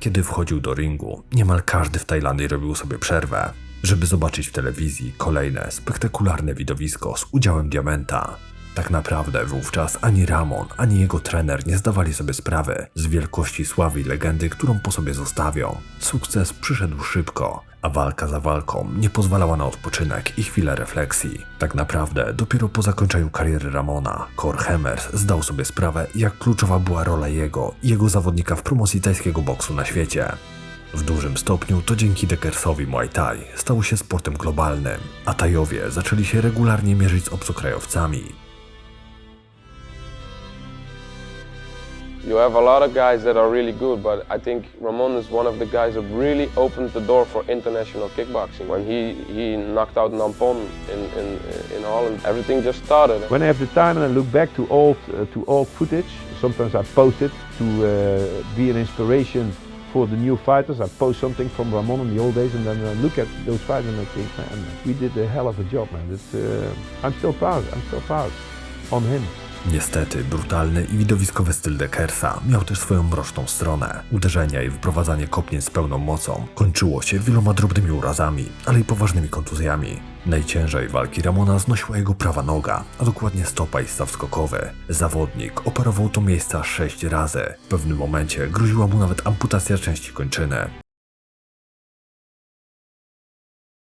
Kiedy wchodził do ringu, niemal każdy w Tajlandii robił sobie przerwę, żeby zobaczyć w telewizji kolejne spektakularne widowisko z udziałem diamenta. Tak naprawdę wówczas ani Ramon, ani jego trener nie zdawali sobie sprawy z wielkości sławy i legendy, którą po sobie zostawią. Sukces przyszedł szybko, a walka za walką nie pozwalała na odpoczynek i chwilę refleksji. Tak naprawdę dopiero po zakończeniu kariery Ramona, Cor Hemmers zdał sobie sprawę, jak kluczowa była rola jego i jego zawodnika w promocji tajskiego boksu na świecie. W dużym stopniu to dzięki Deckersowi Muay Thai stało się sportem globalnym, a Tajowie zaczęli się regularnie mierzyć z obcokrajowcami. You have a lot of guys that are really good, but I think Ramon is one of the guys that really opened the door for international kickboxing. When he, he knocked out Nampon in, in, in Holland, everything just started. When I have the time and I look back to old uh, to old footage, sometimes I post it to uh, be an inspiration for the new fighters. I post something from Ramon in the old days, and then I look at those fights and I think, man, we did a hell of a job, man. Uh, I'm still proud. I'm still proud on him. Niestety, brutalny i widowiskowy styl Deckersa miał też swoją mroczną stronę. Uderzenia i wyprowadzanie kopnięć z pełną mocą kończyło się wieloma drobnymi urazami, ale i poważnymi kontuzjami. Najciężej walki Ramona znosiła jego prawa noga, a dokładnie stopa i staw skokowy. Zawodnik operował to miejsce aż sześć razy. W pewnym momencie groziła mu nawet amputacja części kończyny.